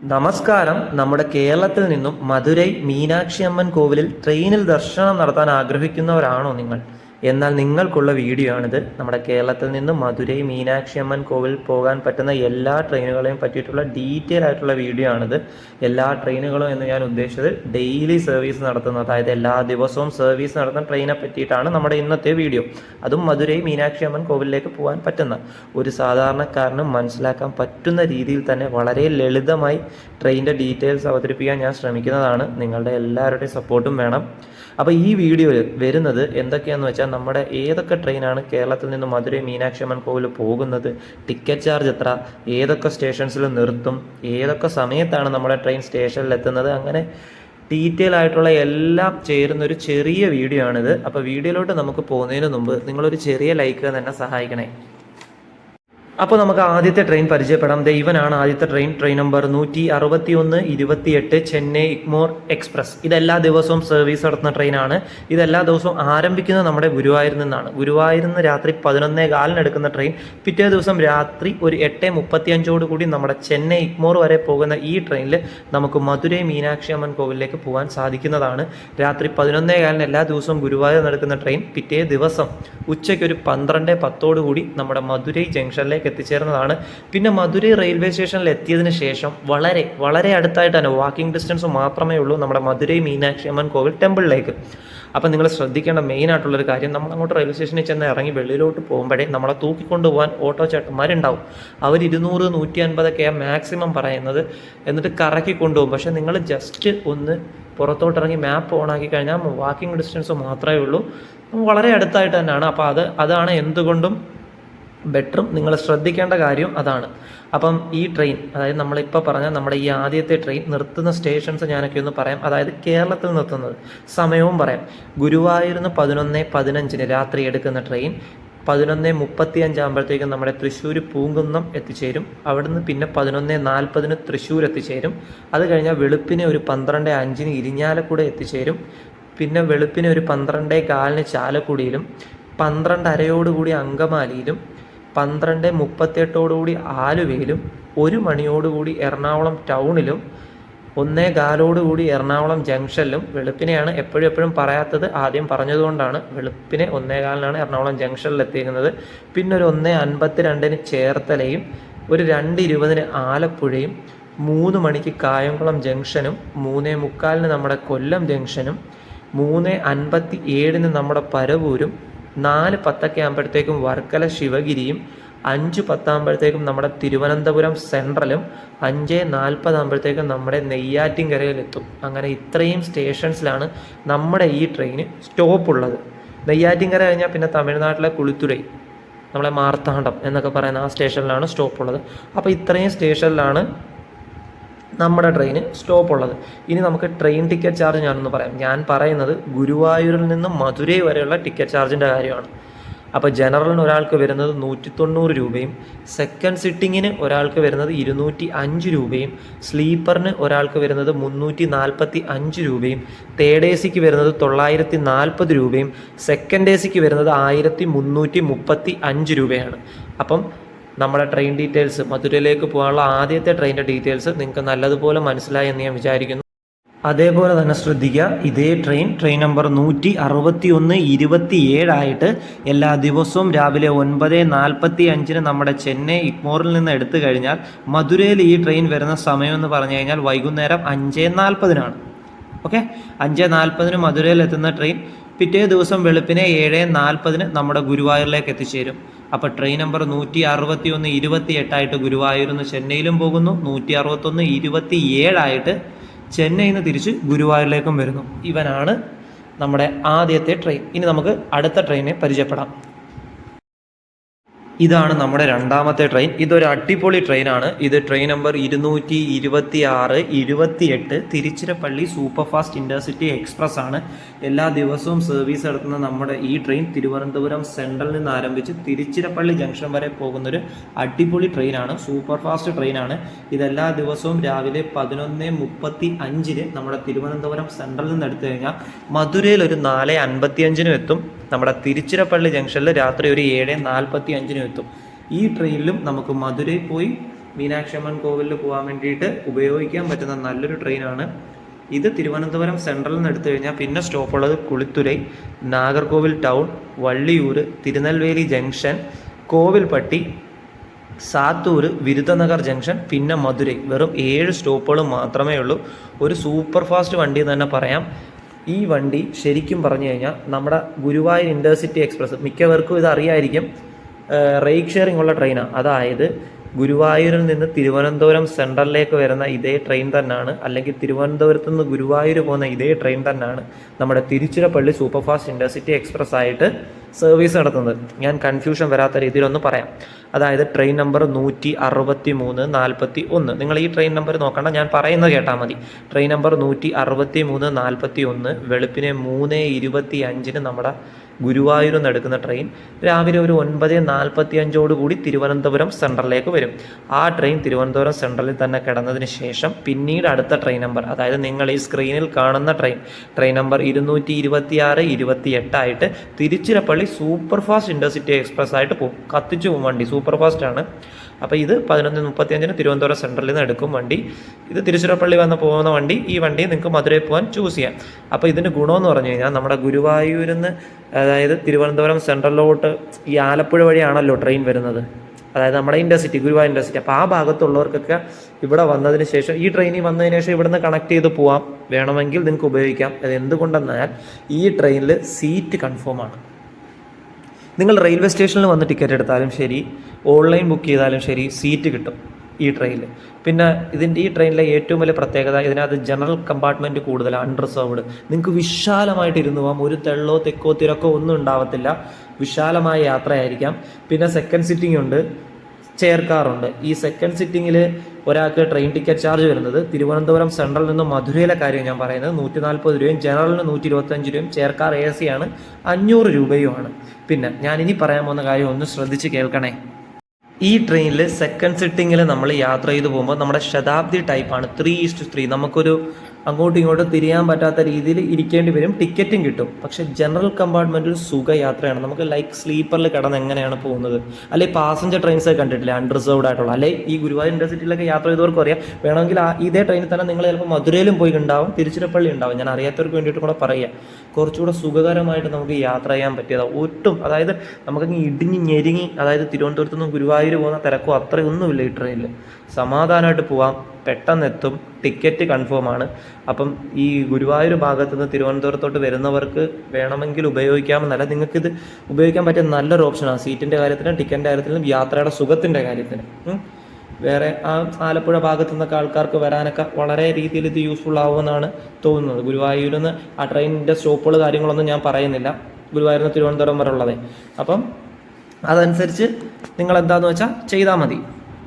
നമസ്കാരം. നമ്മുടെ കേരളത്തിൽ നിന്നും മധുരൈ മീനാക്ഷി അമ്മൻ കോവിലിൽ ട്രെയിനിൽ ദർശനം നടത്താൻ ആഗ്രഹിക്കുന്നവരാണോ നിങ്ങൾ? എന്നാൽ നിങ്ങൾക്കുള്ള വീഡിയോ ആണിത് നമ്മുടെ കേരളത്തിൽ നിന്ന് മധുരൈ മീനാക്ഷി അമ്മൻ കോവിൽ പോകാൻ പറ്റുന്ന എല്ലാ ട്രെയിനുകളെയും പറ്റിയിട്ടുള്ള ഡീറ്റെയിൽ ആയിട്ടുള്ള വീഡിയോ ആണിത് എല്ലാ ട്രെയിനുകളും എന്ന് ഞാൻ ഉദ്ദേശിച്ചത് ഡെയിലി സർവീസ് നടത്തുന്ന അതായത് എല്ലാ ദിവസവും സർവീസ് നടത്തുന്ന ട്രെയിനെ പറ്റിയിട്ടാണ് നമ്മുടെ ഇന്നത്തെ വീഡിയോ. അതും മധുരൈ മീനാക്ഷി അമ്മൻ കോവിലിലേക്ക് പോകാൻ പറ്റുന്ന ഒരു സാധാരണക്കാരന് മനസ്സിലാക്കാൻ പറ്റുന്ന രീതിയിൽ തന്നെ വളരെ ലളിതമായി ട്രെയിനിന്റെ ഡീറ്റെയിൽസ് അവതരിപ്പിക്കാൻ ഞാൻ ശ്രമിക്കുന്നതാണ്. നിങ്ങളുടെ എല്ലാവരുടെയും സപ്പോർട്ടും വേണം. അപ്പോൾ ഈ വീഡിയോയിൽ വരുന്നത് എന്തൊക്കെയാണെന്ന് വെച്ചാൽ നമ്മുടെ ഏതൊക്കെ ട്രെയിനാണ് കേരളത്തിൽ നിന്ന് മധുരൈ മീനാക്ഷി അമ്മൻ കോവിൽ പോകുന്നത് ടിക്കറ്റ് ചാർജ് എത്ര ഏതൊക്കെ സ്റ്റേഷൻസിൽ നിർത്തും ഏതൊക്കെ സമയത്താണ് നമ്മുടെ ട്രെയിൻ സ്റ്റേഷനിൽ എത്തുന്നത് അങ്ങനെ ഡീറ്റെയിൽ ആയിട്ടുള്ള എല്ലാം ചേരുന്ന ഒരു ചെറിയ വീഡിയോ ആണിത്. അപ്പോൾ വീഡിയോയിലോട്ട് നമുക്ക് പോകുന്നതിന് മുമ്പ് നിങ്ങളൊരു ചെറിയ ലൈക്ക് തന്നെ സഹായിക്കണേ. അപ്പോൾ നമുക്ക് ആദ്യത്തെ ട്രെയിൻ പരിചയപ്പെടാം. ദേ ഇവനാണ് ആദ്യത്തെ ട്രെയിൻ ട്രെയിൻ നമ്പർ നൂറ്റി അറുപത്തി ഒന്ന് ഇരുപത്തിയെട്ട് ചെന്നൈ ഇഗ്മോർ എക്സ്പ്രസ്. ഇതെല്ലാ ദിവസവും സർവീസ് നടത്തുന്ന ട്രെയിനാണ് ഇതെല്ലാ ദിവസവും ആരംഭിക്കുന്നത് നമ്മുടെ ഗുരുവായൂരിൽ നിന്നാണ്. ഗുരുവായൂരിൽ നിന്ന് രാത്രി പതിനൊന്നേ കാലിന് എടുക്കുന്ന ട്രെയിൻ പിറ്റേ ദിവസം രാത്രി ഒരു എട്ട് മുപ്പത്തിയഞ്ചോട് കൂടി നമ്മുടെ ചെന്നൈ ഇഗ്മോർ വരെ പോകുന്ന ഈ ട്രെയിനിൽ നമുക്ക് മധുരൈ മീനാക്ഷി അമ്മൻ കോവിലിലേക്ക് പോകാൻ സാധിക്കുന്നതാണ്. രാത്രി പതിനൊന്നേ കാലിന് എല്ലാ ദിവസവും ഗുരുവായൂർ നടക്കുന്ന ട്രെയിൻ പിറ്റേ ദിവസം ഉച്ചയ്ക്ക് ഒരു പന്ത്രണ്ട് പത്തോടു കൂടി നമ്മുടെ മധുരൈ ജംഗ്ഷനിലേക്ക് എത്തിച്ചേർന്നതാണ്. പിന്നെ മധുരൈ റെയിൽവേ സ്റ്റേഷനിൽ എത്തിയതിന് ശേഷം വളരെ വളരെ അടുത്തായിട്ടാണ് വാക്കിംഗ് ഡിസ്റ്റൻസ് മാത്രമേ ഉള്ളൂ നമ്മുടെ മധുരൈ മീനാക്ഷി അമ്മൻ കോവിൽ ടെമ്പിളിലേക്ക്. അപ്പം നിങ്ങൾ ശ്രദ്ധിക്കേണ്ട മെയിൻ ആയിട്ടുള്ളൊരു കാര്യം നമ്മൾ അങ്ങോട്ട് റെയിൽവേ സ്റ്റേഷനിൽ ചെന്ന് ഇറങ്ങി വെളിയിലോട്ട് പോകുമ്പോഴേ നമ്മളെ തൂക്കിക്കൊണ്ടു പോകാൻ ഓട്ടോ ചേട്ടന്മാരുണ്ടാവും. അവർ ഇരുന്നൂറ് നൂറ്റി അൻപതൊക്കെയാണ് മാക്സിമം പറയുന്നത് എന്നിട്ട് കറക്കി കൊണ്ടുപോകും. പക്ഷേ നിങ്ങൾ ജസ്റ്റ് ഒന്ന് പുറത്തോട്ട് ഇറങ്ങി മാപ്പ് ഓൺ ആക്കി കഴിഞ്ഞാൽ വാക്കിംഗ് ഡിസ്റ്റൻസ് മാത്രമേ ഉള്ളൂ. വളരെ അടുത്തായിട്ട് തന്നെയാണ്. അപ്പോൾ അത് അതാണ് എന്തുകൊണ്ടും ബെറ്ററും നിങ്ങൾ ശ്രദ്ധിക്കേണ്ട കാര്യം അതാണ്. അപ്പം ഈ ട്രെയിൻ അതായത് നമ്മളിപ്പോൾ പറഞ്ഞ നമ്മുടെ ഈ ആദ്യത്തെ ട്രെയിൻ നിർത്തുന്ന സ്റ്റേഷൻസ് ഞാനൊക്കെ ഒന്ന് പറയാം. അതായത് കേരളത്തിൽ നിർത്തുന്നത്. സമയവും പറയാം. ഗുരുവായൂരിന്ന് പതിനൊന്ന് പതിനഞ്ചിന് രാത്രി എടുക്കുന്ന ട്രെയിൻ പതിനൊന്ന് മുപ്പത്തി അഞ്ചാകുമ്പോഴത്തേക്കും നമ്മുടെ തൃശ്ശൂർ പൂങ്കുന്നം എത്തിച്ചേരും. അവിടുന്ന് പിന്നെ പതിനൊന്ന് നാൽപ്പതിന് തൃശ്ശൂർ എത്തിച്ചേരും. അത് കഴിഞ്ഞാൽ വെളുപ്പിന് ഒരു പന്ത്രണ്ട് അഞ്ചിന് ഇരിഞ്ഞാലക്കുട എത്തിച്ചേരും. പിന്നെ വെളുപ്പിന് ഒരു പന്ത്രണ്ടേ കാലിന് ചാലക്കുടിയിലും പന്ത്രണ്ടരയോടുകൂടി അങ്കമാലിയിലും പന്ത്രണ്ട് മുപ്പത്തെട്ടോടുകൂടി ആലുവയിലും ഒരു മണിയോടുകൂടി എറണാകുളം ടൗണിലും ഒന്നേ കാലോടുകൂടി എറണാകുളം ജംഗ്ഷനിലും വെളുപ്പിനെയാണ് എപ്പോഴും എപ്പോഴും പറയാത്തത്. ആദ്യം പറഞ്ഞതുകൊണ്ടാണ് വെളുപ്പിനെ ഒന്നേ കാലിനാണ് എറണാകുളം ജംഗ്ഷനിൽ എത്തിയിരിക്കുന്നത് പിന്നെ ഒരു ഒന്നേ അൻപത്തിരണ്ടിന് ചേർത്തലയും ഒരു രണ്ട് ഇരുപതിന് ആലപ്പുഴയും മൂന്ന് മണിക്ക് കായംകുളം ജംഗ്ഷനും മൂന്നേ മുക്കാലിന് നമ്മുടെ കൊല്ലം ജംഗ്ഷനും മൂന്ന് അൻപത്തി ഏഴിന് നമ്മുടെ പരവൂരും നാല് പത്തൊക്കെ ആകുമ്പോഴത്തേക്കും വർക്കല ശിവഗിരിയും അഞ്ച് പത്താകുമ്പോഴത്തേക്കും നമ്മുടെ തിരുവനന്തപുരം സെൻട്രലും അഞ്ച് നാൽപ്പതാകുമ്പോഴത്തേക്കും നമ്മുടെ നെയ്യാറ്റിൻകരയിലെത്തും അങ്ങനെ ഇത്രയും സ്റ്റേഷൻസിലാണ് നമ്മുടെ ഈ ട്രെയിന് സ്റ്റോപ്പ് ഉള്ളത് നെയ്യാറ്റിൻകര കഴിഞ്ഞാൽ പിന്നെ തമിഴ്നാട്ടിലെ കുളിത്തുരൈ നമ്മളെ മാർത്താണ്ഡം എന്നൊക്കെ പറയുന്ന ആ സ്റ്റേഷനിലാണ് സ്റ്റോപ്പ് ഉള്ളത് അപ്പോൾ ഇത്രയും സ്റ്റേഷനിലാണ് നമ്മുടെ ട്രെയിന് സ്റ്റോപ്പ് ഉള്ളത്. ഇനി നമുക്ക് ട്രെയിൻ ടിക്കറ്റ് ചാർജ് ഞാനൊന്ന് പറയാം. ഞാൻ പറയുന്നത് ഗുരുവായൂരിൽ നിന്ന് മധുരൈ വരെയുള്ള ടിക്കറ്റ് ചാർജിന്റെ കാര്യമാണ്. അപ്പോൾ ജനറലിന് ഒരാൾക്ക് വരുന്നത് നൂറ്റി തൊണ്ണൂറ് രൂപയും സെക്കൻഡ് സിറ്റിങ്ങിന് ഒരാൾക്ക് വരുന്നത് ഇരുന്നൂറ്റി അഞ്ച് രൂപയും സ്ലീപ്പറിന് ഒരാൾക്ക് വരുന്നത് മുന്നൂറ്റി നാൽപ്പത്തി അഞ്ച് രൂപയും തേർഡ് എ സിക്ക് വരുന്നത് തൊള്ളായിരത്തി നാൽപ്പത് രൂപയും സെക്കൻഡ് എ സിക്ക് വരുന്നത് ആയിരത്തി മുന്നൂറ്റി മുപ്പത്തി അഞ്ച് രൂപയാണ്. അപ്പം നമ്മുടെ ട്രെയിൻ ഡീറ്റെയിൽസ് മധുരയിലേക്ക് പോകാനുള്ള ആദ്യത്തെ ട്രെയിനിന്റെ ഡീറ്റെയിൽസ് നിങ്ങൾക്ക് നല്ലതുപോലെ മനസ്സിലായി എന്ന് ഞാൻ വിചാരിക്കുന്നു. അതേപോലെ തന്നെ ശ്രദ്ധിക്കുക ഇതേ ട്രെയിൻ ട്രെയിൻ നമ്പർ നൂറ്റി അറുപത്തി ഒന്ന് ഇരുപത്തി ഏഴായിട്ട് എല്ലാ ദിവസവും രാവിലെ ഒൻപത് നാൽപ്പത്തി അഞ്ചിന് നമ്മുടെ ചെന്നൈ ഇഗ്മോറിൽ നിന്ന് എടുത്തു കഴിഞ്ഞാൽ മധുരയിൽ ഈ ട്രെയിൻ വരുന്ന സമയം എന്ന് പറഞ്ഞു കഴിഞ്ഞാൽ വൈകുന്നേരം അഞ്ച് നാൽപ്പതിനാണ്. ഓക്കെ അഞ്ച് നാൽപ്പതിന് മധുരയിൽ എത്തുന്ന ട്രെയിൻ പിറ്റേ ദിവസം വെളുപ്പിനെ ഏഴ് നാൽപ്പതിന് നമ്മുടെ ഗുരുവായൂരിലേക്ക് എത്തിച്ചേരും. അപ്പോൾ ട്രെയിൻ നമ്പർ നൂറ്റി അറുപത്തി ഒന്ന് ഇരുപത്തി എട്ടായിട്ട് ഗുരുവായൂരിൽ നിന്ന് ചെന്നൈയിലും പോകുന്നു. നൂറ്റി അറുപത്തൊന്ന് ഇരുപത്തി ഏഴായിട്ട് ചെന്നൈയിൽ നിന്ന് തിരിച്ച് ഗുരുവായൂരിലേക്കും വരുന്നു. ഇവനാണ് നമ്മുടെ ആദ്യത്തെ ട്രെയിൻ ഇനി നമുക്ക് അടുത്ത ട്രെയിനെ പരിചയപ്പെടാം. ഇതാണ് നമ്മുടെ രണ്ടാമത്തെ ട്രെയിൻ ഇതൊരു അടിപൊളി ട്രെയിനാണ് ഇത് ട്രെയിൻ നമ്പർ ഇരുന്നൂറ്റി ഇരുപത്തി ആറ് ഇരുപത്തിയെട്ട് Tiruchirappalli super fast intercity express ആണ്. എല്ലാ ദിവസവും സർവീസ് നടത്തുന്ന നമ്മുടെ ഈ ട്രെയിൻ തിരുവനന്തപുരം സെൻട്രലിൽ നിന്ന് ആരംഭിച്ച് തിരുച്ചിറപ്പള്ളി ജംഗ്ഷൻ വരെ പോകുന്നൊരു അടിപൊളി ട്രെയിനാണ് സൂപ്പർഫാസ്റ്റ് ട്രെയിനാണ് ഇതെല്ലാ ദിവസവും രാവിലെ പതിനൊന്ന് മുപ്പത്തി അഞ്ചിന് നമ്മുടെ തിരുവനന്തപുരം സെൻട്രലിൽ നിന്ന് എടുത്തു കഴിഞ്ഞാൽ മധുരയിൽ ഒരു നാല് അൻപത്തിയഞ്ചിനും എത്തും. നമ്മുടെ തിരുച്ചിറപ്പള്ളി ജംഗ്ഷനിൽ രാത്രി ഒരു ഏഴ് നാൽപ്പത്തി അഞ്ചിനും എത്തും. ഈ ട്രെയിനിലും നമുക്ക് മധുരയിൽ പോയി മീനാക്ഷമ്മൻ കോവിലിൽ പോകാൻ വേണ്ടിയിട്ട് ഉപയോഗിക്കാൻ പറ്റുന്ന നല്ലൊരു ട്രെയിനാണ്. ഇത് തിരുവനന്തപുരം സെൻട്രലിൽ നിന്ന് എടുത്തു കഴിഞ്ഞാൽ പിന്നെ സ്റ്റോപ്പ് ഉള്ളത് Kulithurai Nagercoil town Valliyur Tirunelveli junction Kovilpatti Sattur Virudhunagar junction പിന്നെ മധുരൈ. വെറും ഏഴ് സ്റ്റോപ്പുകൾ മാത്രമേ ഉള്ളൂ. ഒരു സൂപ്പർ ഫാസ്റ്റ് വണ്ടി എന്ന് തന്നെ പറയാം. ഈ വണ്ടി ശരിക്കും പറഞ്ഞു കഴിഞ്ഞാൽ നമ്മുടെ ഗുരുവായൂർ ഇന്റർസിറ്റി എക്സ്പ്രസ് മിക്കവർക്കും ഇത് അറിയായിരിക്കും റേക്ക് ഷെയറിംഗ് ഉള്ള ട്രെയിനാണ് അതായത് ഗുരുവായൂരിൽ നിന്ന് തിരുവനന്തപുരം സെൻട്രലിലേക്ക് വരുന്ന ഇതേ ട്രെയിൻ തന്നെയാണ് അല്ലെങ്കിൽ തിരുവനന്തപുരത്ത് നിന്ന് ഗുരുവായൂർ പോകുന്ന ഇതേ ട്രെയിൻ തന്നെയാണ് നമ്മുടെ Tiruchirappalli super fast intercity express ആയിട്ട് സർവീസ് നടത്തുന്നത്. ഞാൻ കൺഫ്യൂഷൻ വരാത്ത രീതിയിലൊന്ന് പറയാം. അതായത് ട്രെയിൻ നമ്പർ നൂറ്റി അറുപത്തി മൂന്ന് നാൽപ്പത്തി ഒന്ന് നിങ്ങൾ ഈ ട്രെയിൻ നമ്പർ നോക്കണ്ട ഞാൻ പറയുന്നത് കേട്ടാൽ മതി. ട്രെയിൻ നമ്പർ നൂറ്റി അറുപത്തി മൂന്ന് നാൽപ്പത്തി ഒന്ന് വെളുപ്പിനെ മൂന്ന് ഇരുപത്തി അഞ്ചിന് നമ്മുടെ ഗുരുവായൂരിൽ നിന്ന് എടുക്കുന്ന ട്രെയിൻ രാവിലെ ഒരു ഒൻപത് നാൽപ്പത്തി അഞ്ചോട് കൂടി തിരുവനന്തപുരം സെൻട്രലിലേക്ക് വരും. ആ ട്രെയിൻ തിരുവനന്തപുരം സെൻട്രലിൽ തന്നെ കിടന്നതിന് ശേഷം പിന്നീട് അടുത്ത ട്രെയിൻ നമ്പർ അതായത് നിങ്ങൾ ഈ സ്ക്രീനിൽ കാണുന്ന ട്രെയിൻ ട്രെയിൻ നമ്പർ ഇരുന്നൂറ്റി ഇരുപത്തി ആറ് ഇരുപത്തി എട്ടായിട്ട് Tiruchirappalli super fast intercity express ആയിട്ട് പോകും കത്തിച്ചു പോകും വണ്ടി. സൂപ്പർ ഫാസ്റ്റ് ആണ്. അപ്പോൾ ഇത് പതിനൊന്ന് മുപ്പത്തിയഞ്ചിന് തിരുവനന്തപുരം സെൻട്രലിൽ നിന്ന് എടുക്കും വണ്ടി. ഇത് തിരുച്ചിറപ്പള്ളി വന്ന് പോകുന്ന വണ്ടി. ഈ വണ്ടി നിങ്ങൾക്ക് മധുരയിൽ പോകാൻ ചൂസ് ചെയ്യാം. അപ്പോൾ ഇതിന്റെ ഗുണമെന്ന് പറഞ്ഞു കഴിഞ്ഞാൽ നമ്മുടെ ഗുരുവായൂരിൽ നിന്ന് അതായത് തിരുവനന്തപുരം സെൻട്രലിലോട്ട് ഈ ആലപ്പുഴ വഴിയാണല്ലോ ട്രെയിൻ വരുന്നത്. അതായത് നമ്മുടെ ഇൻഡർസിറ്റി ഗുരുവായൂർ ഇൻഡർസിറ്റി അപ്പോൾ ആ ഭാഗത്തുള്ളവർക്കൊക്കെ ഇവിടെ വന്നതിന് ശേഷം ഈ ട്രെയിനിൽ വന്നതിന് ശേഷം ഇവിടുന്ന് കണക്ട് ചെയ്ത് പോവാം. വേണമെങ്കിൽ നിങ്ങൾക്ക് ഉപയോഗിക്കാം. അത് എന്തുകൊണ്ടെന്നാൽ ഈ ട്രെയിനിൽ സീറ്റ് കൺഫേം ആണ്. നിങ്ങൾ റെയിൽവേ സ്റ്റേഷനിൽ വന്ന് ടിക്കറ്റ് എടുത്താലും ശരി ഓൺലൈൻ ബുക്ക് ചെയ്താലും ശരി സീറ്റ് കിട്ടും ഈ ട്രെയിനിൽ പിന്നെ ഇതിന്റെ ഈ ട്രെയിനിലെ ഏറ്റവും വലിയ പ്രത്യേകത ഇതിനകത്ത് ജനറൽ കമ്പാർട്ട്മെന്റ് കൂടുതൽ അൺറിസർവ്ഡ് നിങ്ങൾക്ക് വിശാലമായിട്ട് ഇരുന്ന് പോകാം ഒരു തെള്ളോ തെക്കോ തിരക്കോ ഒന്നും ഉണ്ടാവത്തില്ല. വിശാലമായ യാത്രയായിരിക്കാം. പിന്നെ സെക്കൻഡ് സിറ്റിംഗ് ഉണ്ട്. ചെയർ കാറുണ്ട് ഈ സെക്കൻഡ് സിറ്റിങ്ങിൽ ഒരാൾക്ക് ട്രെയിൻ ടിക്കറ്റ് ചാർജ് വരുന്നത് തിരുവനന്തപുരം സെൻട്രലിൽ നിന്ന് മധുരയിലെ കാര്യം ഞാൻ പറയുന്നത്. നൂറ്റി നാൽപ്പത് രൂപയും ജനറലിന് നൂറ്റി ഇരുപത്തഞ്ച് രൂപയും ചേർക്കാർ കാർ എ സി ആണ്. അഞ്ഞൂറ് രൂപയുമാണ്. പിന്നെ ഞാൻ ഇനി പറയാൻ പോകുന്ന കാര്യം ഒന്ന് ശ്രദ്ധിച്ച് കേൾക്കണേ. ഈ ട്രെയിനിൽ സെക്കൻഡ് സിറ്റിങ്ങിൽ നമ്മൾ യാത്ര ചെയ്തു പോകുമ്പോൾ നമ്മുടെ ശതാബ്ദി ടൈപ്പാണ് ത്രീ ഈസ്റ്റ് ത്രീ നമുക്കൊരു അങ്ങോട്ടും ഇങ്ങോട്ടും തിരിയാൻ പറ്റാത്ത രീതിയിൽ ഇരിക്കേണ്ടി വരും. ടിക്കറ്റും കിട്ടും. പക്ഷെ ജനറൽ കമ്പാർട്ട്മെന്റിൽ സുഖയാത്രയാണ്. നമുക്ക് ലൈക്ക് സ്ലീപ്പറിൽ കിടന്ന് എങ്ങനെയാണ് പോകുന്നത്? അല്ലെങ്കിൽ പാസഞ്ചർ ട്രെയിൻസ് കണ്ടിട്ടില്ല? അൺറിസർവ്ഡ് ആയിട്ടുള്ള. അല്ലെങ്കിൽ ഈ ഗുരുവായൂർ യൂണിവേഴ്സിറ്റിയിലൊക്കെ യാത്ര ചെയ്തവർക്ക് അറിയാം. വേണമെങ്കിൽ ഇതേ ട്രെയിനിൽ തന്നെ നിങ്ങൾ ചിലപ്പോൾ മധുരയിലും പോയി ഉണ്ടാവും തിരുച്ചിറപ്പള്ളി ഉണ്ടാവും. ഞാൻ അറിയാത്തവർക്ക് വേണ്ടിയിട്ട് കൂടെ പറയുക കുറച്ചുകൂടെ സുഖകരമായിട്ട് നമുക്ക് യാത്ര ചെയ്യാൻ പറ്റിയത്. ഒട്ടും അതായത് നമുക്കങ്ങ് ഇടിഞ്ഞ് ഞെരുങ്ങി അതായത് തിരുവനന്തപുരത്ത് നിന്ന് ഗുരുവായൂർ പോകുന്ന തിരക്കോ അത്രയൊന്നുമില്ല ഈ ട്രെയിനിൽ സമാധാനമായിട്ട് പോവാം. പെട്ടെന്ന് എത്തും ടിക്കറ്റ് കൺഫേം ആണ്. അപ്പം ഈ ഗുരുവായൂർ ഭാഗത്തു നിന്ന് തിരുവനന്തപുരത്തോട്ട് വരുന്നവർക്ക് വേണമെങ്കിൽ ഉപയോഗിക്കാമെന്നല്ല നിങ്ങൾക്കിത് ഉപയോഗിക്കാൻ പറ്റിയ നല്ലൊരു ഓപ്ഷനാണ് സീറ്റിന്റെ കാര്യത്തിലും ടിക്കറ്റിന്റെ കാര്യത്തിലും യാത്രയുടെ സുഖത്തിന്റെ കാര്യത്തിലും. വേറെ ആ ആലപ്പുഴ ഭാഗത്തു നിന്നൊക്കെ ആൾക്കാർക്ക് വരാനൊക്കെ വളരെ രീതിയിൽ ഇത് യൂസ്ഫുൾ ആവുമെന്നാണ് തോന്നുന്നത്. ഗുരുവായൂരിൽ നിന്ന് ആ ട്രെയിനിന്റെ സ്റ്റോപ്പുകൾ കാര്യങ്ങളൊന്നും ഞാൻ പറയുന്നില്ല. ഗുരുവായൂരിൽ നിന്ന് തിരുവനന്തപുരം വരെ ഉള്ളതേ. അപ്പം അതനുസരിച്ച് നിങ്ങൾ എന്താന്ന് വെച്ചാൽ ചെയ്താൽ മതി.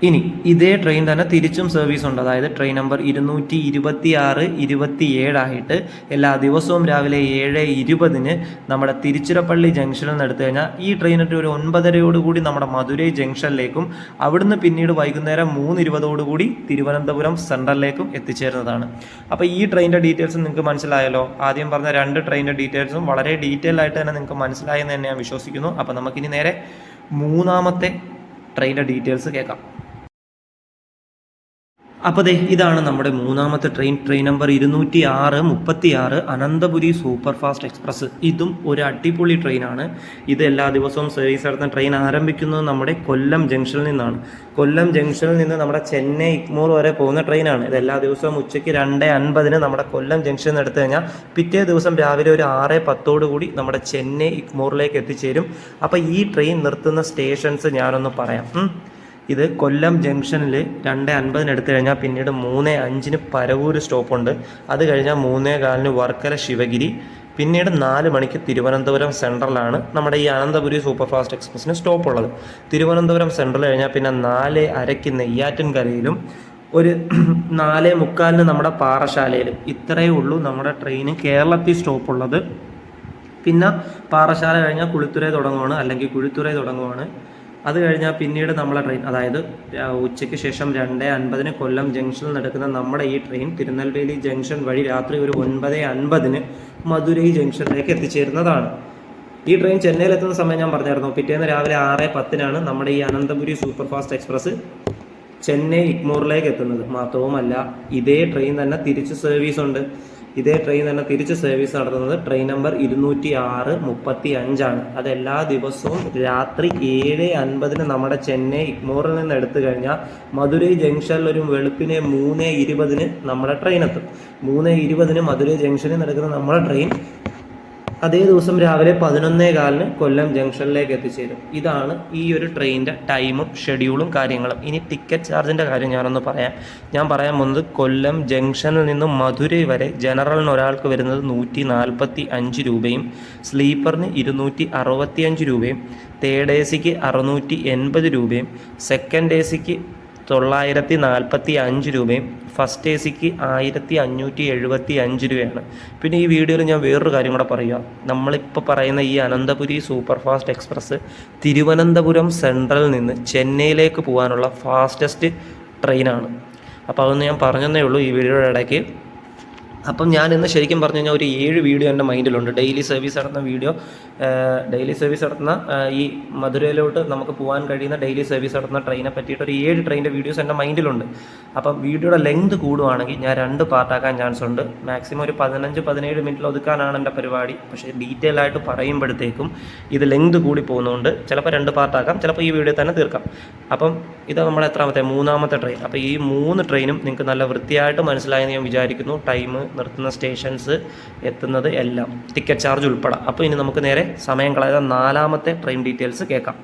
ഇനി ഇതേ ട്രെയിൻ തന്നെ തിരിച്ചും സർവീസ് ഉണ്ട്. അതായത് ട്രെയിൻ നമ്പർ ഇരുന്നൂറ്റി ഇരുപത്തി ആറ് ഇരുപത്തി ഏഴായിട്ട് എല്ലാ ദിവസവും രാവിലെ ഏഴ് ഇരുപതിന് നമ്മുടെ തിരുച്ചിറപ്പള്ളി ജംഗ്ഷനിൽ നിന്ന് എടുത്തു കഴിഞ്ഞാൽ ഈ ട്രെയിനിന്റെ ഒരു ഒൻപതരയോടുകൂടി നമ്മുടെ മധുരൈ ജംഗ്ഷനിലേക്കും അവിടുന്ന് പിന്നീട് വൈകുന്നേരം മൂന്ന് ഇരുപതോടുകൂടി തിരുവനന്തപുരം സെൻട്രലിലേക്കും എത്തിച്ചേരുന്നതാണ്. അപ്പോൾ ഈ ട്രെയിനിന്റെ ഡീറ്റെയിൽസ് നിങ്ങൾക്ക് മനസ്സിലായല്ലോ? ആദ്യം പറഞ്ഞ രണ്ട് ട്രെയിനിന്റെ ഡീറ്റെയിൽസും വളരെ ഡീറ്റെയിൽ ആയിട്ട് തന്നെ നിങ്ങൾക്ക് മനസ്സിലായെന്ന് തന്നെ ഞാൻ വിശ്വസിക്കുന്നു. അപ്പോൾ നമുക്കിനി നേരെ മൂന്നാമത്തെ ട്രെയിനിന്റെ ഡീറ്റെയിൽസ് കേൾക്കാം. അപ്പോൾ ദേ ഇതാണ് നമ്മുടെ മൂന്നാമത്തെ ട്രെയിൻ ട്രെയിൻ നമ്പർ ഇരുന്നൂറ്റി ആറ് മുപ്പത്തി ആറ് അനന്തപുരി സൂപ്പർ ഫാസ്റ്റ് എക്സ്പ്രസ്. ഇതും ഒരു അടിപൊളി ട്രെയിനാണ് ഇത് എല്ലാ ദിവസവും സർവീസ് നടത്തുന്ന ട്രെയിൻ ആരംഭിക്കുന്നത് നമ്മുടെ കൊല്ലം ജംഗ്ഷനിൽ നിന്നാണ്. കൊല്ലം ജംഗ്ഷനിൽ നിന്ന് നമ്മുടെ ചെന്നൈ ഇക്മോർ വരെ പോകുന്ന ട്രെയിനാണ് ഇത് എല്ലാ ദിവസവും ഉച്ചയ്ക്ക് രണ്ട് അൻപതിന് നമ്മുടെ കൊല്ലം ജംഗ്ഷനിൽ നിന്ന് എടുത്തു കഴിഞ്ഞാൽ പിറ്റേ ദിവസം രാവിലെ ഒരു ആറ് പത്തോടു കൂടി നമ്മുടെ ചെന്നൈ ഇക്മോറിലേക്ക് എത്തിച്ചേരും. അപ്പോൾ ഈ ട്രെയിൻ നിർത്തുന്ന സ്റ്റേഷൻസ് ഞാനൊന്ന് പറയാം. ഇത് കൊല്ലം ജംഗ്ഷനിൽ രണ്ട് അൻപതിന് എടുത്തു കഴിഞ്ഞാൽ പിന്നീട് മൂന്ന് അഞ്ചിന് പരവൂർ സ്റ്റോപ്പുണ്ട്. അത് കഴിഞ്ഞാൽ മൂന്നേ കാലിന് വർക്കല ശിവഗിരി പിന്നീട് നാല് മണിക്ക് തിരുവനന്തപുരം സെൻട്രലാണ് നമ്മുടെ ഈ അനന്തപുരി സൂപ്പർഫാസ്റ്റ് എക്സ്പ്രസ്സിന് സ്റ്റോപ്പ് ഉള്ളത് തിരുവനന്തപുരം സെൻട്രൽ കഴിഞ്ഞാൽ പിന്നെ നാല് അരയ്ക്ക് നെയ്യാറ്റിൻകരയിലും ഒരു നാല് മുക്കാലിന് നമ്മുടെ പാറശാലയിലും. ഇത്രയേ ഉള്ളൂ നമ്മുടെ ട്രെയിന് കേരളത്തിൽ സ്റ്റോപ്പ് ഉള്ളത് പിന്നെ പാറശാല കഴിഞ്ഞാൽ കുളിത്തുറ തുടങ്ങുവാണ് അല്ലെങ്കിൽ കുഴിത്തുറ തുടങ്ങുവാണ്. അത് കഴിഞ്ഞാൽ പിന്നീട് നമ്മളെ ട്രെയിൻ അതായത് ഉച്ചയ്ക്ക് ശേഷം രണ്ട് അൻപതിന് കൊല്ലം ജംഗ്ഷനിൽ നടക്കുന്ന നമ്മുടെ ഈ ട്രെയിൻ തിരുനെൽവേലി ജംഗ്ഷൻ വഴി രാത്രി ഒരു ഒൻപത് അൻപതിന് മധുരൈ ജംഗ്ഷനിലേക്ക് എത്തിച്ചേരുന്നതാണ്. ഈ ട്രെയിൻ ചെന്നൈയിൽ എത്തുന്ന സമയം ഞാൻ പറഞ്ഞായിരുന്നു. പിറ്റേന്ന് രാവിലെ ആറ് പത്തിനാണ് നമ്മുടെ ഈ Ananthapuri super fast express Chennai ഇഗ്മോറിലേക്ക് എത്തുന്നത്. മാത്രവുമല്ല ഇതേ ട്രെയിൻ തന്നെ തിരിച്ച് സർവീസ് ഉണ്ട്. ഇതേ ട്രെയിൻ തന്നെ തിരിച്ച് സർവീസ് നടത്തുന്നത് ട്രെയിൻ നമ്പർ ഇരുന്നൂറ്റി ആറ് മുപ്പത്തി അഞ്ചാണ് അത് എല്ലാ ദിവസവും രാത്രി ഏഴ് അൻപതിന് നമ്മുടെ ചെന്നൈ ഇഗ്മോറിൽ നിന്ന് എടുത്തു കഴിഞ്ഞാൽ മധുരൈ ജംഗ്ഷനിൽ ഒരു വെളുപ്പിനെ മൂന്ന് ഇരുപതിന് നമ്മുടെ ട്രെയിൻ എത്തും. മൂന്ന് ഇരുപതിന് മധുരൈ ജംഗ്ഷനിൽ നടക്കുന്ന നമ്മുടെ ട്രെയിൻ അതേ ദിവസം രാവിലെ പതിനൊന്നേ കാലിന് കൊല്ലം ജംഗ്ഷനിലേക്ക് എത്തിച്ചേരും. ഇതാണ് ഈ ഒരു ട്രെയിനിന്റെ ടൈമും ഷെഡ്യൂളും കാര്യങ്ങളും. ഇനി ടിക്കറ്റ് ചാർജിന്റെ കാര്യം ഞാനൊന്ന് പറയാം. ഞാൻ പറയാൻ പോകുന്നത് കൊല്ലം ജംഗ്ഷനിൽ നിന്ന് മധുരൈ വരെ ജനറലിന് ഒരാൾക്ക് വരുന്നത് നൂറ്റി നാൽപ്പത്തി അഞ്ച് രൂപയും സ്ലീപ്പറിന് ഇരുന്നൂറ്റി അറുപത്തി അഞ്ച് രൂപയും തേർഡ് എ സിക്ക് അറുന്നൂറ്റി എൺപത് രൂപയും സെക്കൻഡ് എ സിക്ക് തൊള്ളായിരത്തി നാൽപ്പത്തി അഞ്ച് രൂപയും ഫസ്റ്റ് എ സിക്ക് ആയിരത്തി അഞ്ഞൂറ്റി എഴുപത്തി അഞ്ച് രൂപയാണ്. പിന്നെ ഈ വീഡിയോയിൽ ഞാൻ വേറൊരു കാര്യം കൂടെ പറയുക നമ്മളിപ്പോൾ പറയുന്ന ഈ Ananthapuri super fast express Thiruvananthapuram സെൻട്രലിൽ നിന്ന് ചെന്നൈയിലേക്ക് പോകാനുള്ള ഫാസ്റ്റസ്റ്റ് ട്രെയിനാണ്. അപ്പോൾ അതൊന്ന് ഞാൻ പറഞ്ഞതേ ഉള്ളൂ ഈ വീഡിയോയുടെ ഇടയ്ക്ക്. അപ്പം ഞാൻ ഇന്ന് ശരിക്കും പറഞ്ഞു കഴിഞ്ഞാൽ ഒരു ഏഴ് വീഡിയോ എന്റെ മൈൻഡിലുണ്ട്. ഡെയിലി സർവീസ് നടത്തുന്ന വീഡിയോ ഡെയിലി സർവീസ് നടത്തുന്ന ഈ മധുരയിലോട്ട് നമുക്ക് പോകാൻ കഴിയുന്ന ഡെയിലി സർവീസ് നടത്തുന്ന ട്രെയിനെ പറ്റിയിട്ട് ഒരു ഏഴ് ട്രെയിനിന്റെ വീഡിയോസ് എന്റെ മൈൻഡിലുണ്ട്. അപ്പം വീഡിയോയുടെ ലെങ്ത് കൂടുവാണെങ്കിൽ ഞാൻ രണ്ട് പാർട്ടാക്കാൻ ചാൻസ് ഉണ്ട്. മാക്സിമം ഒരു പതിനഞ്ച് പതിനേഴ് മിനിറ്റിൽ ഒതുക്കാനാണ് എന്റെ പരിപാടി. പക്ഷേ ഡീറ്റെയിൽ ആയിട്ട് പറയുമ്പോഴത്തേക്കും ഇത് ലെങ്ത് കൂടി പോകുന്നതുകൊണ്ട് ചിലപ്പോൾ രണ്ട് പാർട്ടാക്കാം ചിലപ്പോൾ ഈ വീഡിയോ തന്നെ തീർക്കാം. അപ്പം ഇത് നമ്മുടെ എത്രാമത്തെ മൂന്നാമത്തെ ട്രെയിൻ അപ്പോൾ ഈ മൂന്ന് ട്രെയിനും നിങ്ങൾക്ക് നല്ല വൃത്തിയായിട്ട് മനസ്സിലായെന്ന് ഞാൻ വിചാരിക്കുന്നു. ടൈം നിർത്തുന്ന സ്റ്റേഷൻസ് എത്തുന്നത് എല്ലാം ടിക്കറ്റ് ചാർജ് ഉൾപ്പെടെ. അപ്പോൾ ഇനി നമുക്ക് നേരെ സമയം കളയാതെ നാലാമത്തെ ട്രെയിൻ ഡീറ്റെയിൽസ് കേൾക്കാം.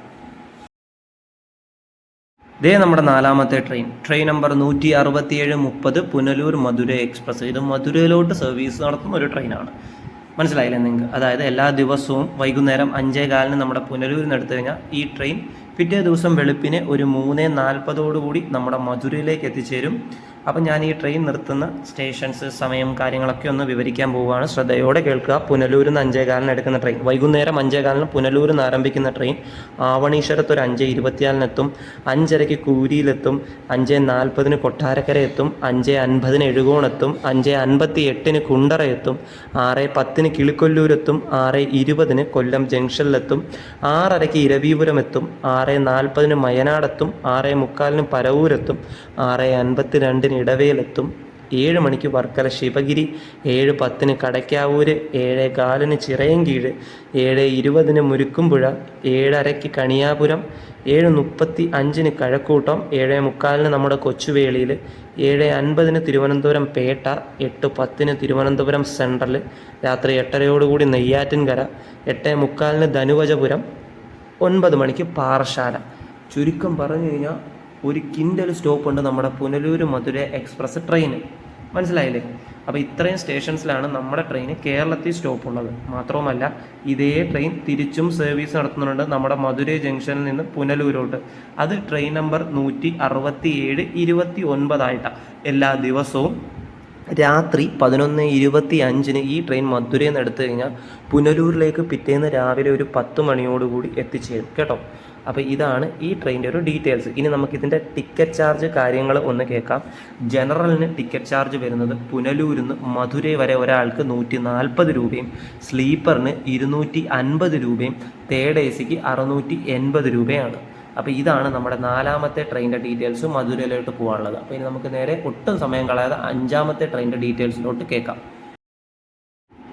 ഇതേ നമ്മുടെ നാലാമത്തെ ട്രെയിൻ ട്രെയിൻ നമ്പർ നൂറ്റി അറുപത്തിയേഴ് മുപ്പത് പുനലൂർ മധുര എക്സ്പ്രസ് ഇത് മധുരയിലോട്ട് സർവീസ് നടത്തുന്ന ഒരു ട്രെയിനാണ് മനസ്സിലായില്ലേ നിങ്ങൾക്ക്? അതായത് എല്ലാ ദിവസവും വൈകുന്നേരം അഞ്ചേ കാലിന് നമ്മുടെ പുനലൂരിൽ നിന്ന് എടുത്തു കഴിഞ്ഞാൽ ഈ ട്രെയിൻ പിറ്റേ ദിവസം വെളുപ്പിന് ഒരു മൂന്ന് നാൽപ്പതോടുകൂടി നമ്മുടെ മധുരയിലേക്ക് എത്തിച്ചേരും. അപ്പം ഞാൻ ഈ ട്രെയിൻ നിർത്തുന്ന സ്റ്റേഷൻസ് സമയം കാര്യങ്ങളൊക്കെ ഒന്ന് വിവരിക്കാൻ പോവുകയാണ്. ശ്രദ്ധയോടെ കേൾക്കുക. പുനലൂരിൽ നിന്ന് അഞ്ചേകാലിന് എടുക്കുന്ന ട്രെയിൻ വൈകുന്നേരം അഞ്ചേകാലിന് പുനലൂരിൽ നിന്ന് ആരംഭിക്കുന്ന ട്രെയിൻ ആവണീശ്വരത്ത് ഒരു അഞ്ച് ഇരുപത്തിയാലിനെത്തും അഞ്ചരയ്ക്ക് കൂരിയിലെത്തും അഞ്ച് നാൽപ്പതിന് കൊട്ടാരക്കര എത്തും. അഞ്ച് അൻപതിന് എഴുകോണെത്തും അഞ്ച് അൻപത്തി എട്ടിന് കുണ്ടറ എത്തും. ആറ് പത്തിന് കിളിക്കൊല്ലൂരെത്തും ആറ് ഇരുപതിന് കൊല്ലം ജംഗ്ഷനിലെത്തും ആറരയ്ക്ക് ഇരവീപുരം എത്തും. ആറ് നാൽപ്പതിന് മയനാടെത്തും ആറ് മുക്കാലിന് പരവൂരെത്തും ആറ് അൻപത്തി രണ്ടിന് ഇടവേലെത്തും ഏഴ് മണിക്ക് വർക്കല ശിവഗിരി ഏഴ് പത്തിന് കടയ്ക്കാവൂര് ഏഴ് കാലിന് ചിറയൻകീഴ് ഏഴ് ഇരുപതിന് മുരുക്കുംപുഴ ഏഴരയ്ക്ക് കണിയാപുരം ഏഴ് മുപ്പത്തി അഞ്ചിന് കഴക്കൂട്ടം ഏഴ് മുക്കാലിന് നമ്മുടെ കൊച്ചുവേളിയിൽ ഏഴ് അൻപതിന് തിരുവനന്തപുരം പേട്ട എട്ട് പത്തിന് തിരുവനന്തപുരം സെൻട്രൽ രാത്രി എട്ടരയോടുകൂടി നെയ്യാറ്റിൻകര എട്ട് മുക്കാലിന് ധനുവജപുരം ഒൻപത് മണിക്ക് പാറശാല. ചുരുക്കം പറഞ്ഞു കഴിഞ്ഞാൽ ഒരു കിൻഡൽ സ്റ്റോപ്പ് ഉണ്ട് നമ്മുടെ പുനലൂർ മധുര എക്സ്പ്രസ് ട്രെയിന് മനസ്സിലായില്ലേ? അപ്പോൾ ഇത്രയും സ്റ്റേഷൻസിലാണ് നമ്മുടെ ട്രെയിൻ കേരളത്തിൽ സ്റ്റോപ്പ് ഉള്ളത് മാത്രവുമല്ല ഇതേ ട്രെയിൻ തിരിച്ചും സർവീസ് നടത്തുന്നുണ്ട് നമ്മുടെ മധുരൈ ജംഗ്ഷനിൽ നിന്ന് പുനലൂരോട്ട് അത് ട്രെയിൻ നമ്പർ നൂറ്റി അറുപത്തി ഏഴ് ഇരുപത്തി ഒൻപതായിട്ടാണ് എല്ലാ ദിവസവും രാത്രി പതിനൊന്ന് ഇരുപത്തി അഞ്ചിന് ഈ ട്രെയിൻ മധുരയിൽ നിന്ന് എടുത്തു കഴിഞ്ഞാൽ പുനലൂരിലേക്ക് പിറ്റേന്ന് രാവിലെ ഒരു പത്ത് മണിയോടുകൂടി എത്തിച്ചേരും. കേട്ടോ? അപ്പോൾ ഇതാണ് ഈ ട്രെയിനിന്റെ ഒരു ഡീറ്റെയിൽസ്. ഇനി നമുക്കിതിന്റെ ടിക്കറ്റ് ചാർജ് കാര്യങ്ങൾ ഒന്ന് കേൾക്കാം. ജനറലിന് ടിക്കറ്റ് ചാർജ് വരുന്നത് പുനലൂരിൽ നിന്ന് മധുരൈ വരെ ഒരാൾക്ക് നൂറ്റി നാൽപ്പത് രൂപയും സ്ലീപ്പറിന് ഇരുന്നൂറ്റി അൻപത് രൂപയും തേർഡ് എ സിക്ക് അറുന്നൂറ്റി എൺപത് രൂപയാണ്. അപ്പോൾ ഇതാണ് നമ്മുടെ നാലാമത്തെ ട്രെയിനിന്റെ ഡീറ്റെയിൽസ് മധുരയിലോട്ട് പോകാനുള്ളത്. അപ്പോൾ ഇനി നമുക്ക് നേരെ ഒട്ടും സമയം കളയാതെ അഞ്ചാമത്തെ ട്രെയിനിന്റെ ഡീറ്റെയിൽസിലോട്ട് കേൾക്കാം.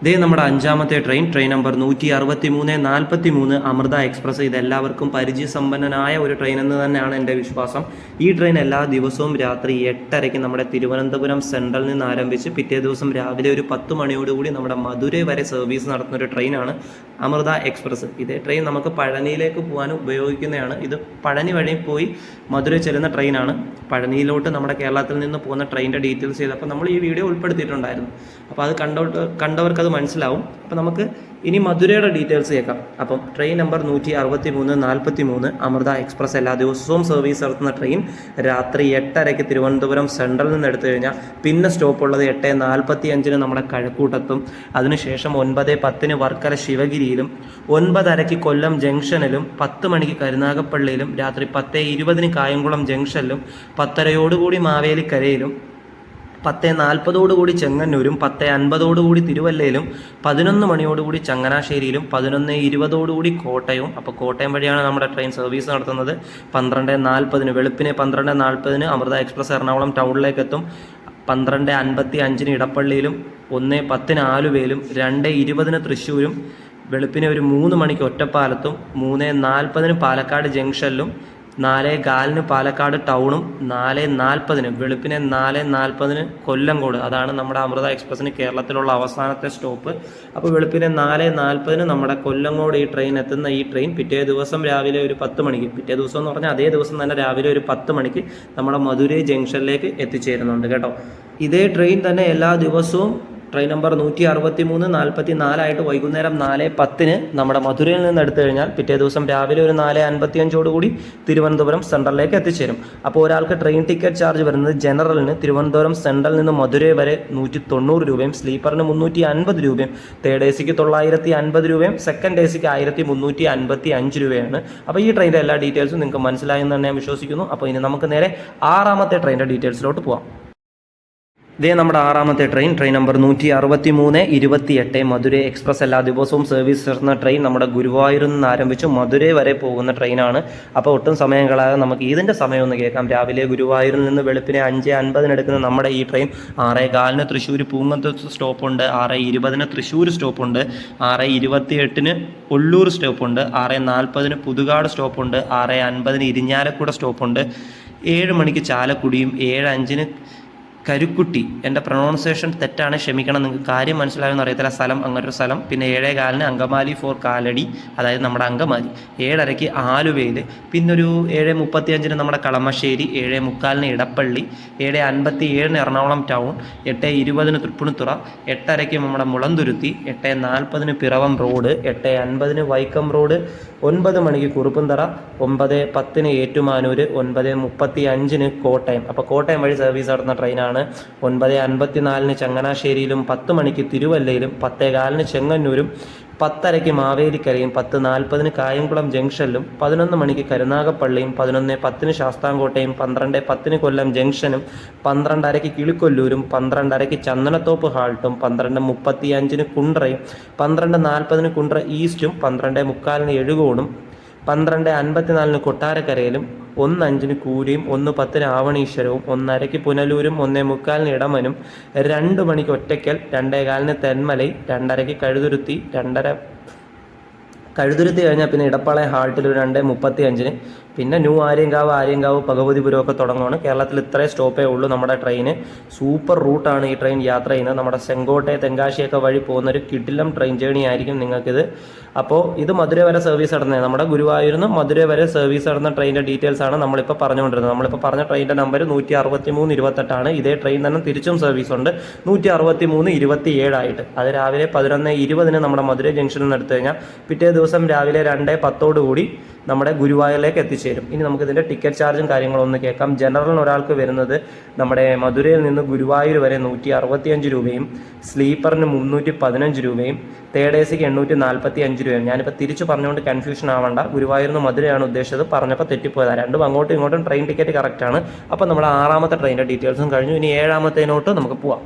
ഇതേ നമ്മുടെ അഞ്ചാമത്തെ ട്രെയിൻ ട്രെയിൻ നമ്പർ നൂറ്റി അറുപത്തി മൂന്ന് നാൽപ്പത്തി മൂന്ന് അമൃത എക്സ്പ്രസ് ഇത് എല്ലാവർക്കും പരിചയസമ്പന്നനായ ഒരു ട്രെയിൻ എന്ന് തന്നെയാണ് എന്റെ വിശ്വാസം. ഈ ട്രെയിൻ എല്ലാ ദിവസവും രാത്രി എട്ടരയ്ക്ക് നമ്മുടെ തിരുവനന്തപുരം സെൻട്രലിൽ നിന്ന് ആരംഭിച്ച് പിറ്റേ ദിവസം രാവിലെ ഒരു പത്ത് മണിയോടുകൂടി നമ്മുടെ മധുര വരെ സർവീസ് നടത്തുന്ന ഒരു ട്രെയിനാണ് അമൃത എക്സ്പ്രസ്. ഇതേ ട്രെയിൻ നമുക്ക് പഴനിയിലേക്ക് പോകാൻ ഉപയോഗിക്കുന്നതാണ്. ഇത് പഴനി വഴി പോയി മധുരൈ ചെല്ലുന്ന ട്രെയിനാണ്. പഴനിയിലോട്ട് നമ്മുടെ കേരളത്തിൽ നിന്ന് പോകുന്ന ട്രെയിനിന്റെ ഡീറ്റെയിൽസ് ചെയ്തപ്പോൾ നമ്മൾ ഈ വീഡിയോ ഉൾപ്പെടുത്തിയിട്ടുണ്ടായിരുന്നു. അപ്പോൾ അത് കണ്ടോട്ട് കണ്ടവർക്ക് അത് മനസ്സിലാവും. അപ്പം നമുക്ക് ഇനി മധുരയുടെ ഡീറ്റെയിൽസ് കേൾക്കാം. അപ്പം ട്രെയിൻ നമ്പർ നൂറ്റി അറുപത്തി മൂന്ന് നാൽപ്പത്തി മൂന്ന് അമൃത എക്സ്പ്രസ് എല്ലാ ദിവസവും സർവീസ് നടത്തുന്ന ട്രെയിൻ രാത്രി എട്ടരയ്ക്ക് തിരുവനന്തപുരം സെൻട്രലിൽ നിന്ന് എടുത്തു കഴിഞ്ഞാൽ പിന്നെ സ്റ്റോപ്പ് ഉള്ളത് എട്ട് നാൽപ്പത്തി അഞ്ചിന് നമ്മുടെ കഴക്കൂട്ടത്തും. അതിനുശേഷം ഒൻപത് പത്തിന് വർക്കല ശിവഗിരിയിലും ഒൻപതരയ്ക്ക് കൊല്ലം ജംഗ്ഷനിലും പത്ത് മണിക്ക് കരുനാഗപ്പള്ളിയിലും രാത്രി പത്ത് ഇരുപതിന് കായംകുളം ജംഗ്ഷനിലും പത്തരയോടുകൂടി മാവേലിക്കരയിലും പത്ത് നാൽപ്പതോടുകൂടി ചെങ്ങന്നൂരും പത്ത് അൻപതോടുകൂടി തിരുവല്ലയിലും പതിനൊന്ന് മണിയോടുകൂടി ചങ്ങനാശ്ശേരിയിലും പതിനൊന്ന് ഇരുപതോടുകൂടി കോട്ടയവും അപ്പോൾ കോട്ടയം വഴിയാണ് നമ്മുടെ ട്രെയിൻ സർവീസ് നടത്തുന്നത്. പന്ത്രണ്ട് നാൽപ്പതിന് വെളുപ്പിനെ പന്ത്രണ്ട് നാൽപ്പതിന് അമൃത എക്സ്പ്രസ് എറണാകുളം ടൗണിലേക്ക് എത്തും പന്ത്രണ്ട് അൻപത്തി അഞ്ചിന് ഇടപ്പള്ളിയിലും ഒന്ന് പത്തിന് ആലുവയിലും രണ്ട് ഇരുപതിന് തൃശ്ശൂരും വെളുപ്പിനെ ഒരു മൂന്ന് മണിക്ക് ഒറ്റപ്പാലത്തും മൂന്ന് നാൽപ്പതിന് പാലക്കാട് ജംഗ്ഷനിലും നാല് കാലിന് പാലക്കാട് ടൗണും നാല് നാൽപ്പതിന് വെളുപ്പിനെ നാല് നാൽപ്പതിന് കൊല്ലംകോട്. അതാണ് നമ്മുടെ അമൃത എക്സ്പ്രസ്സിന് കേരളത്തിലുള്ള അവസാനത്തെ സ്റ്റോപ്പ്. അപ്പോൾ വെളുപ്പിനെ നാല് നാൽപ്പതിന് നമ്മുടെ കൊല്ലംകോട് ഈ ട്രെയിൻ എത്തുന്ന ഈ ട്രെയിൻ പിറ്റേ ദിവസം രാവിലെ ഒരു പത്ത് മണിക്ക്. പിറ്റേ ദിവസം എന്ന് പറഞ്ഞാൽ അതേ ദിവസം തന്നെ രാവിലെ ഒരു പത്ത് മണിക്ക് നമ്മുടെ മധുരൈ ജംഗ്ഷനിലേക്ക് എത്തിച്ചേരുന്നുണ്ട് കേട്ടോ. ഇതേ ട്രെയിൻ തന്നെ എല്ലാ ദിവസവും ട്രെയിൻ നമ്പർ നൂറ്റി അറുപത്തി മൂന്ന് നാൽപ്പത്തി നാലായിട്ട് വൈകുന്നേരം നാല് പത്തിന് നമ്മുടെ മധുരയിൽ നിന്ന് എടുത്തു കഴിഞ്ഞാൽ പിറ്റേ ദിവസം രാവിലെ ഒരു നാല് അൻപത്തി അഞ്ചോടുകൂടി തിരുവനന്തപുരം സെൻട്രലിലേക്ക് എത്തിച്ചേരും. അപ്പോൾ ഒരാൾക്ക് ട്രെയിൻ ടിക്കറ്റ് ചാർജ് വരുന്നത് ജനറലിന് തിരുവനന്തപുരം സെൻട്രലിൽ നിന്ന് മധുര വരെ നൂറ്റി തൊണ്ണൂറ് രൂപയും സ്ലീപ്പറിന് മുന്നൂറ്റി അൻപത് രൂപയും തേർഡ് എ സിക്ക് തൊള്ളായിരത്തി അൻപത് രൂപയും സെക്കൻഡ് എ സിക്ക് ആയിരത്തി മുന്നൂറ്റി അൻപത്തി അഞ്ച് രൂപയാണ്. അപ്പോൾ ഈ ട്രെയിനിന്റെ എല്ലാ ഡീറ്റെയിൽസും നിങ്ങൾക്ക് മനസ്സിലായെന്ന് തന്നെ ഞാൻ വിശ്വസിക്കുന്നു. അപ്പോൾ ഇനി നമുക്ക് നേരെ ആറാമത്തെ ട്രെയിനിന്റെ ഡീറ്റെയിൽസിലോട്ട് പോവാം. ഇതേ നമ്മുടെ ആറാമത്തെ ട്രെയിൻ ട്രെയിൻ നമ്പർ നൂറ്റി അറുപത്തി മൂന്ന് ഇരുപത്തി എട്ട് മധുരൈ എക്സ്പ്രസ് എല്ലാ ദിവസവും സർവീസ് ചേർന്ന ട്രെയിൻ നമ്മുടെ ഗുരുവായൂരിൽ നിന്ന് ആരംഭിച്ച് മധുരൈ വരെ പോകുന്ന ട്രെയിനാണ് അപ്പോൾ ഒട്ടും സമയം കളയാതെ നമുക്ക് ഇതിന്റെ സമയം ഒന്ന് കേൾക്കാം. രാവിലെ ഗുരുവായൂരിൽ നിന്ന് വെളുപ്പിനെ അഞ്ച് അൻപതിന് എടുക്കുന്ന നമ്മുടെ ഈ ട്രെയിൻ ആറ് കാലിന് തൃശ്ശൂർ പൂങ്ങത്ത് സ്റ്റോപ്പുണ്ട് ആറ് ഇരുപതിന് തൃശ്ശൂർ സ്റ്റോപ്പുണ്ട് ആറ് ഇരുപത്തി എട്ടിന് ഒല്ലൂർ സ്റ്റോപ്പുണ്ട് ആറ് നാൽപ്പതിന് പുതുകാട് സ്റ്റോപ്പുണ്ട് ആറ് അൻപതിന് ഇരിഞ്ഞാലക്കുട സ്റ്റോപ്പുണ്ട് ഏഴ് മണിക്ക് ചാലക്കുടിയും ഏഴ് അഞ്ചിന് കരുക്കുട്ടി എന്റെ പ്രൊണൗൺസിയേഷൻ തെറ്റാണ് ക്ഷമിക്കണം നിങ്ങൾക്ക് കാര്യം മനസ്സിലായെന്ന് അറിയത്തില്ല. സ്ഥലം അങ്ങനെ ഒരു സ്ഥലം. പിന്നെ ഏഴേ കാലിന് അങ്കമാലി ഫോർ കാലടി അതായത് നമ്മുടെ അങ്കമാലി. ഏഴരയ്ക്ക് ആലുവയിൽ പിന്നൊരു ഏഴ് മുപ്പത്തി അഞ്ചിന് നമ്മുടെ കളമശ്ശേരി ഏഴ് മുക്കാലിന് ഇടപ്പള്ളി ഏഴ് അൻപത്തി ഏഴിന് എറണാകുളം ടൗൺ എട്ട് ഇരുപതിന് തൃപ്പൂണിത്തുറ എട്ടരയ്ക്ക് നമ്മുടെ മുളന്തുരുത്തി എട്ട് നാൽപ്പതിന് പിറവം റോഡ് എട്ട് അൻപതിന് വൈക്കം റോഡ് ഒൻപത് മണിക്ക് കുറുപ്പന്തറ ഒമ്പത് പത്തിന് ഏറ്റുമാനൂർ ഒൻപത് മുപ്പത്തി അഞ്ചിന് കോട്ടയം. അപ്പോൾ കോട്ടയം വഴി സർവീസ് നടത്തുന്ന ട്രെയിനാണ് ഒൻപത് അൻപത്തിനാലിന് ചങ്ങനാശ്ശേരിയിലും പത്ത് മണിക്ക് തിരുവല്ലയിലും പത്തേ കാലിന് ചെങ്ങന്നൂരും പത്തരയ്ക്ക് മാവേലിക്കരയും പത്ത് നാൽപ്പതിന് കായംകുളം ജംഗ്ഷനിലും പതിനൊന്ന് മണിക്ക് കരുനാഗപ്പള്ളിയും പതിനൊന്ന് പത്തിന് ശാസ്താംകോട്ടയും പന്ത്രണ്ട് പത്തിന് കൊല്ലം ജംഗ്ഷനും പന്ത്രണ്ടരയ്ക്ക് കിളിക്കൊല്ലൂരും പന്ത്രണ്ടരയ്ക്ക് ചന്ദനത്തോപ്പ് ഹാൾട്ടും പന്ത്രണ്ട് മുപ്പത്തി അഞ്ചിന് കുണ്ട്രയും പന്ത്രണ്ട് നാൽപ്പതിന് കുണ്ട്ര ഈസ്റ്റും പന്ത്രണ്ട് മുക്കാലിന് എഴുകോണും പന്ത്രണ്ട് അൻപത്തിനാലിന് കൊട്ടാരക്കരയിലും ഒന്ന് അഞ്ചിന് കൂരിയും ഒന്ന് പത്തിന് ആവണീശ്വരവും ഒന്നരയ്ക്ക് പുനലൂരും ഒന്നേ മുക്കാലിന് ഇടമനും രണ്ട് മണിക്ക് ഒറ്റയ്ക്കൽ രണ്ടേകാലിന് തെന്മലൈ രണ്ടരയ്ക്ക് കഴുതുരുത്തി രണ്ടര കഴുതുരുത്തി കഴിഞ്ഞാൽ പിന്നെ ഇടപ്പാളയം ഹാൾട്ടിൽ ഒരു രണ്ട് മുപ്പത്തി അഞ്ചിന് പിന്നെ ന്യൂ ആര്യങ്കാവ് ആര്യങ്കാവ് ഭഗവതിപുരം ഒക്കെ തുടങ്ങുകയാണ് കേരളത്തിൽ ഇത്രേ സ്റ്റോപ്പേ ഉള്ളൂ നമ്മുടെ ട്രെയിന്. സൂപ്പർ റൂട്ടാണ് ഈ ട്രെയിൻ യാത്ര ചെയ്യുന്നത്. നമ്മുടെ ചെങ്കോട്ടെ തെങ്കാശിയൊക്കെ വഴി പോകുന്ന ഒരു കിടിലം ട്രെയിൻ ജേണി ആയിരിക്കും നിങ്ങൾക്കിത്. അപ്പോൾ ഇത് മധുര വരെ സർവീസ് നടന്നത്. നമ്മുടെ ഗുരുവായൂരിൽ നിന്ന് മധുര വരെ സർവീസ് നടന്ന ട്രെയിനിന്റെ ഡീറ്റെയിൽസ് ആണ് നമ്മളിപ്പോൾ പറഞ്ഞുകൊണ്ടിരുന്നത്. നമ്മളിപ്പോൾ പറഞ്ഞ ട്രെയിനിന്റെ നമ്പർ നൂറ്റി അറുപത്തി മൂന്ന് ഇരുപത്തെട്ടാണ്. ഇതേ ട്രെയിൻ തന്നെ തിരിച്ചും സർവീസ് ഉണ്ട്. നൂറ്റി അറുപത്തി മൂന്ന് ഇരുപത്തി ഏഴായിട്ട് അത് രാവിലെ പതിനൊന്ന് ഇരുപതിന് നമ്മുടെ മധുര ജംഗ്ഷനിൽ നിന്ന് എടുത്തു കഴിഞ്ഞാൽ പിറ്റേ ദിവസം രാവിലെ രണ്ട് പത്തോടുകൂടി നമ്മുടെ ഗുരുവായൂരിലേക്ക് എത്തിച്ചേരും. ഇനി നമുക്ക് ഇതിന്റെ ടിക്കറ്റ് ചാർജും കാര്യങ്ങളും ഒന്ന് കേൾക്കാം. ജനറലിന് ഒരാൾക്ക് വരുന്നത് നമ്മുടെ മധുരയിൽ നിന്ന് ഗുരുവായൂർ വരെ നൂറ്റി അറുപത്തിയഞ്ച് രൂപയും സ്ലീപ്പറിന് മുന്നൂറ്റി പതിനഞ്ച് രൂപയും തേർഡ് എ സിക്ക് എണ്ണൂറ്റി നാൽപ്പത്തി അഞ്ച് രൂപയും. ഞാനിപ്പോൾ തിരിച്ച് പറഞ്ഞുകൊണ്ട് കൺഫ്യൂഷൻ ആവണ്ട. ഗുരുവായൂർ നിന്ന് മധുരയാണ് ഉദ്ദേശിച്ചത്. പറഞ്ഞപ്പോൾ തെറ്റിപ്പോയതാണ് രണ്ടും അങ്ങോട്ടും ഇങ്ങോട്ടും ട്രെയിൻ ടിക്കറ്റ് കറക്റ്റാണ് അപ്പോൾ നമ്മുടെ ആറാമത്തെ ട്രെയിനിന്റെ ഡീറ്റെയിൽസും കഴിഞ്ഞു. ഇനി ഏഴാമത്തേനോട്ട് നമുക്ക് പോവാം.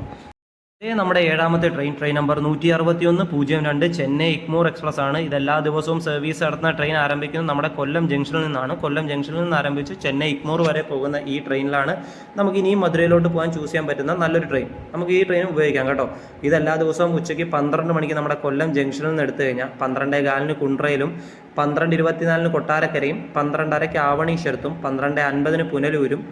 ഇതേ നമ്മുടെ ഏഴാമത്തെ ട്രെയിൻ ട്രെയിൻ നമ്പർ നൂറ്റി അറുപത്തി ഒന്ന് പൂജ്യം രണ്ട് ചെന്നൈ ഇക്മോർ എക്സ്പ്രസ് ആണ്. ഇതെല്ലാ ദിവസവും സർവീസ് നടത്തുന്ന ട്രെയിൻ ആരംഭിക്കുന്നത് നമ്മുടെ കൊല്ലം ജംഗ്ഷനിൽ നിന്നാണ്. കൊല്ലം ജംഗ്ഷനിൽ നിന്ന് ആരംഭിച്ച് ചെന്നൈ ഇക്മോർ വരെ പോകുന്ന ഈ ട്രെയിനിലാണ് നമുക്ക് ഇനിയും മധുരയിലോട്ട് പോകാൻ ചൂസ് ചെയ്യാൻ പറ്റുന്ന നല്ലൊരു ട്രെയിൻ നമുക്ക് ഈ ട്രെയിൻ ഉപയോഗിക്കാം കേട്ടോ. ഇതെല്ലാ ദിവസവും ഉച്ചയ്ക്ക് പന്ത്രണ്ട് മണിക്ക് നമ്മുടെ കൊല്ലം ജംഗ്ഷനിൽ നിന്ന് എടുത്തു കഴിഞ്ഞാൽ പന്ത്രണ്ടേ കാലിന് കുണ്ട്രയിലും പന്ത്രണ്ട് ഇരുപത്തിനാലിന് കൊട്ടാരക്കരയും പന്ത്രണ്ടരയ്ക്ക് ആവണീശ്വരത്തും പന്ത്രണ്ട് അൻപതിന് പുനലൂരും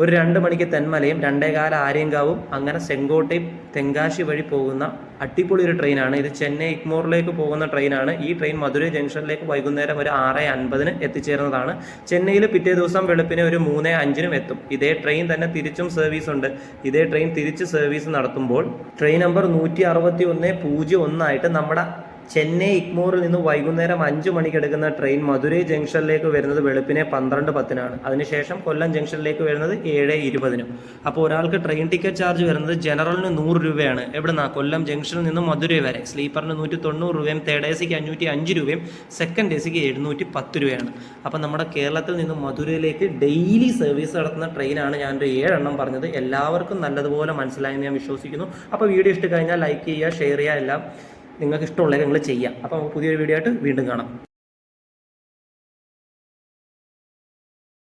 ഒരു രണ്ട് മണിക്ക് തെന്മലയും രണ്ടേകാല ആര്യങ്കാവും അങ്ങനെ സെങ്കോട്ടയും തെങ്കാശി വഴി പോകുന്ന അടിപൊളി ഒരു ട്രെയിനാണ്. ഇത് ചെന്നൈ ഇഗ്മോറിലേക്ക് പോകുന്ന ട്രെയിനാണ്. ഈ ട്രെയിൻ മധുരൈ ജംഗ്ഷനിലേക്ക് വൈകുന്നേരം ഒരു ആറ് അൻപതിന് എത്തിച്ചേരുന്നതാണ് ചെന്നൈയിൽ പിറ്റേ ദിവസം വെളുപ്പിന് ഒരു മൂന്ന് അഞ്ചിനും എത്തും. ഇതേ ട്രെയിൻ തന്നെ തിരിച്ചും സർവീസ് ഉണ്ട്. ഇതേ ട്രെയിൻ തിരിച്ച് സർവീസ് നടത്തുമ്പോൾ ട്രെയിൻ നമ്പർ നൂറ്റി അറുപത്തി ഒന്ന് പൂജ്യം ഒന്നായിട്ട് നമ്മുടെ ചെന്നൈ ഇഗ്മോറിൽ നിന്ന് വൈകുന്നേരം അഞ്ച് മണിക്ക് എടുക്കുന്ന ട്രെയിൻ മധുരൈ ജംഗ്ഷനിലേക്ക് വരുന്നത് വെളുപ്പിനെ പന്ത്രണ്ട് പത്തിനാണ്. അതിനുശേഷം കൊല്ലം ജംഗ്ഷനിലേക്ക് വരുന്നത് ഏഴ് ഇരുപതിനും. അപ്പോൾ ഒരാൾക്ക് ട്രെയിൻ ടിക്കറ്റ് ചാർജ് വരുന്നത് ജനറലിന് നൂറ് രൂപയാണ്. എവിടുന്നാ? കൊല്ലം ജംഗ്ഷനിൽ നിന്ന് മധുരൈ വരെ. സ്ലീപ്പറിന് നൂറ്റി തൊണ്ണൂറ് രൂപയും തേർഡ് എ സിക്ക് അഞ്ഞൂറ്റി അഞ്ച് രൂപയും സെക്കൻഡ് എ സിക്ക് എഴുന്നൂറ്റി പത്ത് രൂപയാണ്. അപ്പം നമ്മുടെ കേരളത്തിൽ നിന്ന് മധുരയിലേക്ക് ഡെയിലി സർവീസ് നടത്തുന്ന ട്രെയിനാണ് ഞാനൊരു ഏഴെണ്ണം പറഞ്ഞത്. എല്ലാവർക്കും നല്ലതുപോലെ മനസ്സിലായെന്ന് ഞാൻ വിശ്വസിക്കുന്നു. അപ്പോൾ വീഡിയോ ഇഷ്ടം കഴിഞ്ഞാൽ ലൈക്ക് ചെയ്യുക ഷെയർ ചെയ്യുക എല്ലാം. നിങ്ങൾക്ക് ഇഷ്ടമുള്ള നിങ്ങൾ ചെയ്യാം. അപ്പോൾ നമുക്ക് പുതിയൊരു വീഡിയോ ആയിട്ട് വീണ്ടും കാണാം.